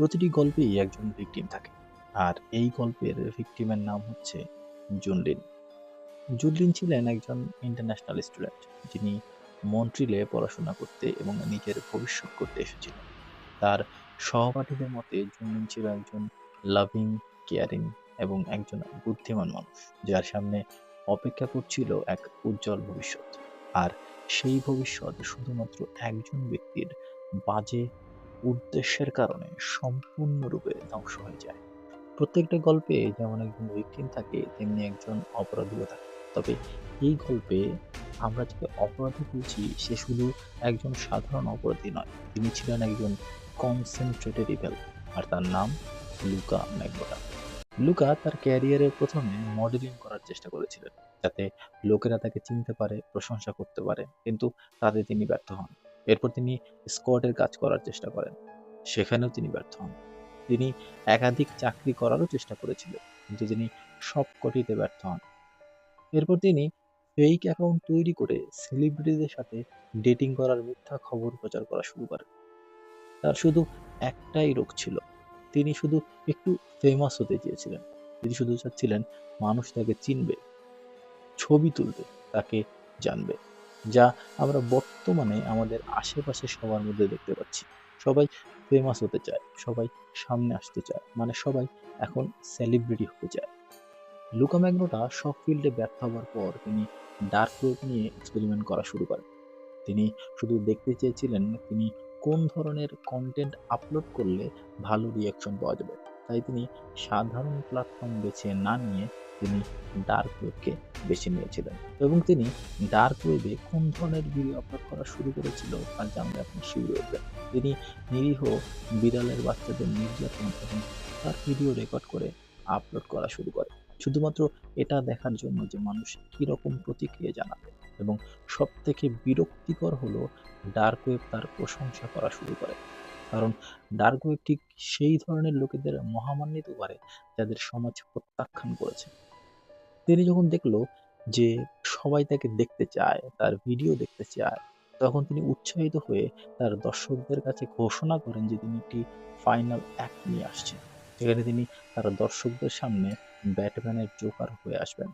প্রতিটি গল্পেই একজন ভিকটিম থাকে। আর এই গল্পের ভিকটিমের নাম হচ্ছে জুনলিন। জুনলিন ছিলেন একজন ইন্টারন্যাশনাল স্টুডেন্ট যিনি মন্ট্রিলে পড়াশোনা করতে এবং নিজের ভবিষ্যৎ করতে এসেছিলেন। তার সহপাঠীদের মতে জুনলিন ছিল একজন লাভিং কেয়ারিং এবং একজন বুদ্ধিমান মানুষ, যার সামনে অপেক্ষা করছিল এক উজ্জ্বল ভবিষ্যৎ। আর সেই ভবিষ্যৎ শুধুমাত্র একজন ব্যক্তির বাজে উদ্দেশ্যের কারণে সম্পূর্ণরূপে ধ্বংস হয়ে যায়। প্রত্যেকটা গল্পে যেমন একজন ভিকটিম থাকে, তেমনি একজন অপরাধীও থাকে। তবে এই গল্পে আমরা যাকে অপরাধী বলছি, সে শুধু একজন সাধারণ অপরাধী নয়, তিনি ছিলেন একজন কনসেন্ট্রেটেড ইভেল আর তার নাম লুকা ম্যাকবোটা লুকা তার ক্যারিয়ারের প্রথমে মডেলিং করার চেষ্টা করেছিলেন, যাতে লোকেরা তাকে চিনতে পারে, প্রশংসা করতে পারে, কিন্তু তাতে তিনি ব্যর্থ হন। এরপর তিনি স্কোয়াডের কাজ করার চেষ্টা করেন। সেখানেও তিনি ব্যর্থ হন। তিনি একাধিক চাকরি করারও চেষ্টা করেছিলেন, কিন্তু তিনি সবকটিতে ব্যর্থ হন। এরপর তিনি ফেক অ্যাকাউন্ট তৈরি করে সেলিব্রিটিদের সাথে ডেটিং করার মিথ্যা খবর প্রচার করা শুরু করেন। তার শুধু একটাই রোগ ছিল, তিনি শুধু একটু ফেমাস হতে চেয়েছিলেন। তিনি শুধু চাচ্ছিলেন মানুষ তাকে চিনবে, ছবি তুলবে, তাকে জানবে। যা আমরা বর্তমানে আমাদের আশেপাশে সবার মধ্যে দেখতে পাচ্ছি। সবাই ফেমাস হতে চায়, সবাই সামনে আসতে চায় মানে সবাই এখন সেলিব্রিটি হতে চায়। লুকা ম্যাগনোটা সব ফিল্ডে ব্যর্থ হওয়ার পর তিনি ডার্ক ওয়েব নিয়ে এক্সপেরিমেন্ট করা শুরু করেন। তিনি শুধু দেখতে চেয়েছিলেন তিনি কোন ধরনের কন্টেন্ট আপলোড করলে ভালো রিয়াকশন পাওয়া যাবে। তাই তিনি সাধারণ প্ল্যাটফর্ম বেছে না নিয়ে তিনি ডার্ক ওয়েবকে বেছে নিয়েছিলেন। এবং তিনি ডার্ক ওয়েবে কোন ধরনের ভিডিও আপলোড করা শুরু করেছিল তা জানলে আপনি শিউরে উঠবেন। তিনি নিরীহ বিড়ালের বাচ্চাদের নির্যাতন এবং তার ভিডিও রেকর্ড করে আপলোড করা শুরু করে। শুধুমাত্র এটা দেখার জন্য যে মানুষ কীরকম প্রতিক্রিয়া জানাবে এবং সব থেকে বিরক্তিকর হলো ডার্ক ওয়েব তার প্রশংসা করা শুরু করে। কারণ ডার্ক ওয়েব ঠিক সেই ধরনের লোকেদের মহামান্বিত করে যাদের সমাজ প্রত্যাখ্যান করেছে। তিনি যখন দেখল যে সবাই তাকে দেখতে চায়, তার ভিডিও দেখতে চায়, তখন তিনি উৎসাহিত হয়ে তার দর্শকদের কাছে ঘোষণা করেন যে তিনি একটি ফাইনাল অ্যাক্ট নিয়ে আসছেন। সেখানে তিনি তার দর্শকদের সামনে ব্যাটম্যানের জোকার হয়ে আসবেন।